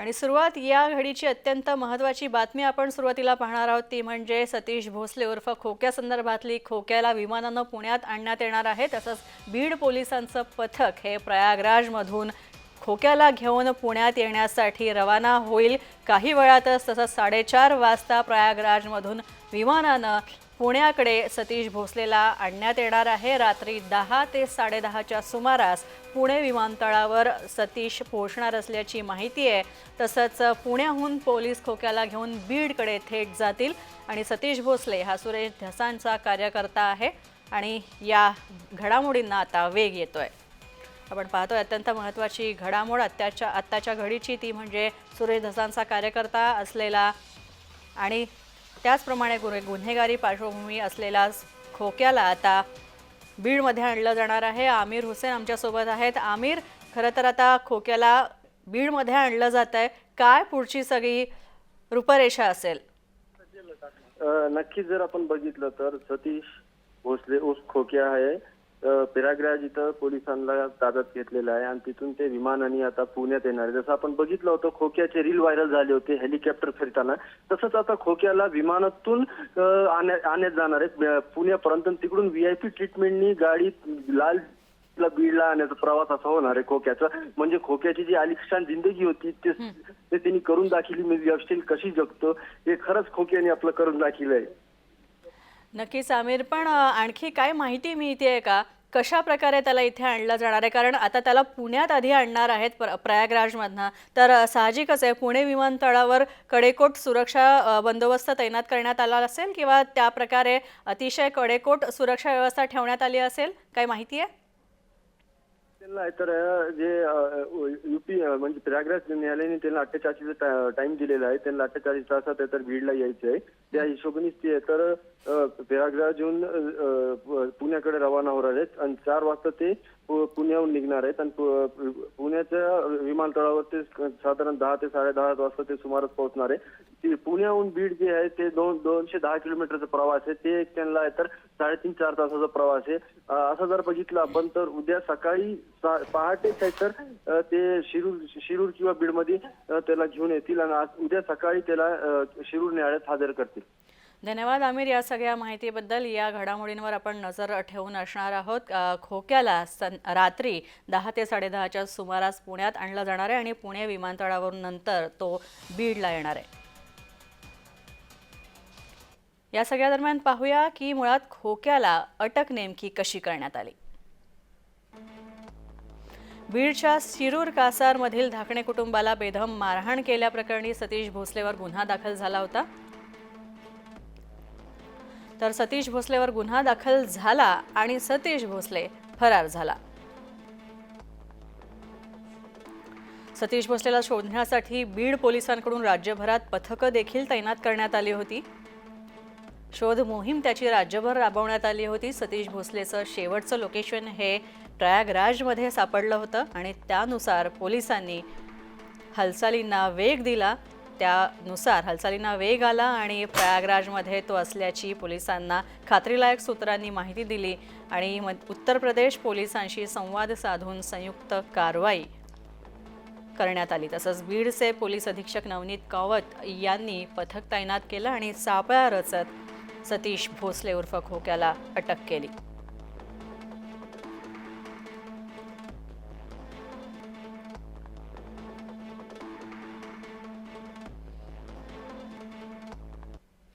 आणि सुरुवात या घडीची अत्यंत महत्त्वाची बातमी आपण सुरुवातीला पाहणार आहोत ती म्हणजे सतीश भोसले उर्फ खोक्या संदर्भातली खोक्याला विमानानं पुण्यात आणण्यात येणार आहे. तसंच बीड पोलिसांचं पथक हे प्रयागराजमधून खोक्याला घेऊन पुण्यात येण्यासाठी रवाना होईल. काही वेळातच तसंच साडेचार वाजता प्रयागराजमधून विमानानं पुण्याकडे सतीश भोसलेला आणण्यात येणार आहे. रात्री दहा ते साडेदहाच्या सुमारास पुणे विमानतळावर सतीश पोहोचणार असल्याची माहिती आहे. तसंच पुण्याहून पोलीस खोक्याला घेऊन बीडकडे थेट जातील आणि सतीश भोसले हा सुरेश धसांचा कार्यकर्ता आहे आणि या घडामोडींना आता वेग येतोय. आपण पाहतोय अत्यंत महत्त्वाची घडामोड आत्ताच्या आत्ताच्या घडीची ती म्हणजे सुरेश धसांचा कार्यकर्ता असलेला आणि त्याचप्रमाणे गुन्हे गुन्हेगारी पार्श्वभूमी असलेला खोक्याला आता बीडमध्ये आणलं जाणार आहे. आमिर हुसेन आमच्यासोबत आहेत. आमिर खरं तर आता खोक्याला बीडमध्ये आणलं जात आहे. काय पुढची सगळी रूपरेषा असेल? नक्कीच जर आपण बघितलं तर सतीश भोसले उस खोक्या आहे. अ, प्रयागराज इथं पोलिसांना ताब्यात घेतलेलं आहे आणि तिथून ते विमानाने आता पुण्यात येणार आहे. जसं आपण बघितलं होतं खोक्याचे रील व्हायरल झाले होते हेलिकॉप्टर फिरताना. तसंच आता खोक्याला विमानातून आणण्यात जाणार आहे पुण्यापर्यंत तिकडून व्हीआयपी ट्रीटमेंटनी गाडी लाल बीडला आणण्याचा प्रवास असा होणार आहे खोक्याचा. म्हणजे खोक्याची जी आलिशान जिंदगी होती ते त्यांनी करून दाखवली मी व्यवस्थित कशी जगतो हे खरंच खोक्याने आपलं करून दाखवलं आहे नक्कीच आमिर पण आणखी काय माहिती मिळते का? कशा प्रकारे त्याला इथे आणलं जाणार आहे? कारण आता त्याला पुण्यात आधी आणणार आहेत प्र प्रयागराजमधनं. तर साहजिकच आहे पुणे विमानतळावर कडेकोट सुरक्षा बंदोबस्त तैनात करण्यात आला असेल किंवा त्या प्रकारे अतिशय कडेकोट सुरक्षा व्यवस्था ठेवण्यात आली असेल? काय माहिती आहे? त्यांना तर जे युपी म्हणजे प्रयागराज न्यायालयाने त्यांना अठ्ठेचाळीस टाइम दिलेला आहे त्यांना अठ्ठेचाळीस तासात तर बीडला यायचं आहे. त्या हिशोबानेच ते तर प्रयागराजहून पुण्याकडे रवाना होणार आहेत आणि चार वाजता ते पुण्याहून निघणार आहेत आणि पुण्याच्या विमानतळावर ते साधारण दहा ते साडेदहा वाजता ते सुमारास पोहोचणार आहे. पुण्याहून बीड जे आहे ते दोन दोनशे दहा किलोमीटरचा प्रवास आहे. ते त्यांना तर साडेतीन चार तासाचा प्रवास आहे. असं जर बघितलं आपण तर उद्या सकाळी पहाटेच सर ते शिरूर शिरूर किंवा बीडमध्ये त्याला घेऊन येतील आणि आज उद्या सकाळी त्याला शिरूर न्यायालयात हजर करतील. धन्यवाद आमिर या सगळ्या माहितीबद्दल. या घडामोडींवर आपण नजर ठेवून असणार आहोत. खोक्याला सन रात्री दहा ते साडेदहाच्या सुमारास पुण्यात आणलं जाणार आहे आणि पुणे विमानतळावरून नंतर तो बीडला येणार आहे. या सगळ्या दरम्यान पाहूया की मुळात खोक्याला अटक नेमकी कशी करण्यात आली? बीडच्या शिरूर कासारमधील धाकणे कुटुंबाला बेदम मारहाण केल्याप्रकरणी सतीश भोसलेवर गुन्हा दाखल झाला होता. तर सतीश भोसलेवर गुन्हा दाखल झाला आणि सतीश भोसले फरार झाला. सतीश भोसलेला शोधण्यासाठी बीड पोलिसांकडून राज्यभरात पथकं देखील तैनात करण्यात आली होती. शोध मोहीम त्याची राज्यभर राबवण्यात आली होती. सतीश भोसलेचं शेवटचं लोकेशन हे प्रयागराजमध्ये सापडलं होतं आणि त्यानुसार पोलिसांनी हालचालींना वेग दिला. त्यानुसार हालचालींना वेग आला आणि प्रयागराजमध्ये तो असल्याची पोलिसांना खात्रीलायक सूत्रांनी माहिती दिली आणि उत्तर प्रदेश पोलिसांशी संवाद साधून संयुक्त कारवाई करण्यात आली. तसंच बीडचे पोलीस अधीक्षक नवनीत कावत यांनी पथक तैनात केलं आणि सापळा रचत सतीश भोसले उर्फ खोक्याला अटक केली.